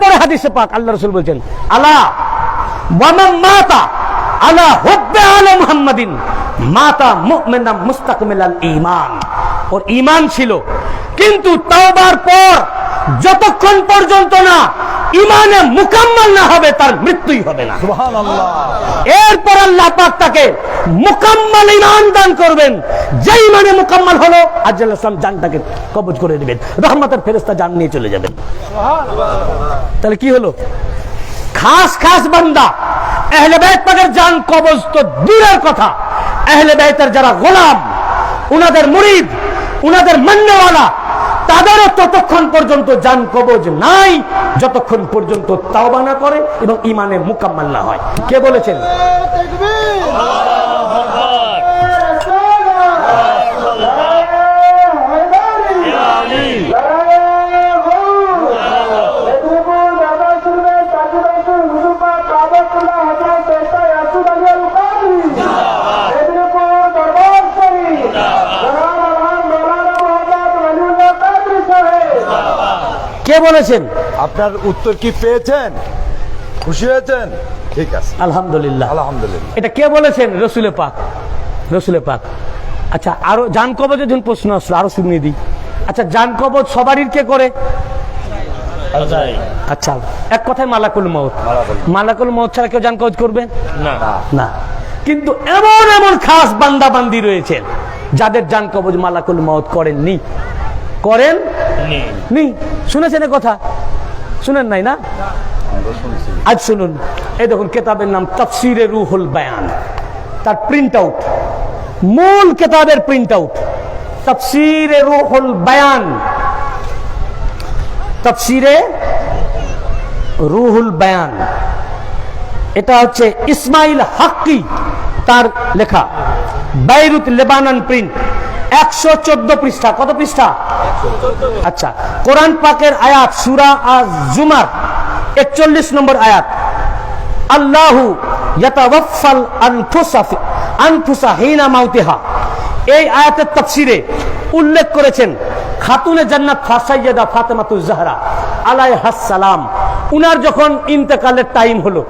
এরপরে হাদিসে পাক আল্লাহ রসুল বলছেন মাতা আলা হুব্বে মুহাম্মাদিন, মাতা মুমিনা মুস্তাকমিলাল ঈমান। ওর ঈমান ছিল। কিন্তু তাওবার পর, যতক্ষণ পর্যন্ত না ইমানে মুকাম্মাল না হবে তার মৃত্যুই হবে না। এরপর আল্লাহ পাক তাকে মুকাম্মাল ইমান দান করবেন। যে ইমানে মুকাম্মাল হলো আজ্জাল ইসলাম জানটাকে কবজ করে দিবেন। রহমতের ফেরেস্তা জান নিয়ে চলে যাবেন। তাহলে কি হলো? খাস খাস বান্দা আহলে বাইত পাকের জান কবজ তো দূরের কথা। আহলে বাইতের যারা গোলাম উনাদের মুরিদ উনাদের মান্যওয়ালা তাদেরও ততক্ষণ পর্যন্ত জান কবজ নাই, যতক্ষণ পর্যন্ত তাওবানা করে এবং ইমানে মুকাম্মাল না হয়। কে বলেছেন? কে বলেছেন? আপনার উত্তর কি পেয়েছেন? খুশি হয়েছেন? ঠিক আছে। আলহামদুলিল্লাহ। আলহামদুলিল্লাহ। এটা কে বলেছেন? রসুলে পাক। রসুলে পাক। আচ্ছা আরও জান কবজের যখন প্রশ্ন আসলো আরও শুনিয়ে দিই। আচ্ছা জান কবজ সবারই কে করে? আচ্ছা এক কথায় মালাকুল মত মালাকুল। মত ছাড়া কেউ জান কবজ করবে? না। না। কিন্তু এমন এমন খাস বান্দা বান্দি রয়েছেন যাদের জান কবজ মালাকুল মত করেননি। করেন? নেই নি। শুনেছেন কথা? শুনেন নাই না? আজ শুনুন। এই দেখুন কেতাবের নাম তফসিরে রুহুল বায়ান। তার প্রিন্ট আউট মূল কেতাবের প্রিন্ট আউট তফসিরে রুহুল বায়ান। তফসিরে রুহুল বায়ান। এটা হচ্ছে ইসমাইল হাক্কি তার লেখা। বাইরুত লেবানন প্রিন্ট একশো চোদ্দ পৃষ্ঠা। কত পৃষ্ঠা? আচ্ছা কোরআন পাকের আয়াত, সুরা আজ জুমার একচল্লিশ নম্বর আয়াত। আল্লাহু ইয়াতাওয়াফাল আনফুসা আনফুসা হিনা মাউতিহা। এই আয়াতের তাফসিরে উল্লেখ করেছেন খাতুনে জান্নাত ফাসাইয়াদা ফাতেমাতুজ জাহরা আলাইহাস সালাম। উনার যখন ইন্তেকালের টাইম হলো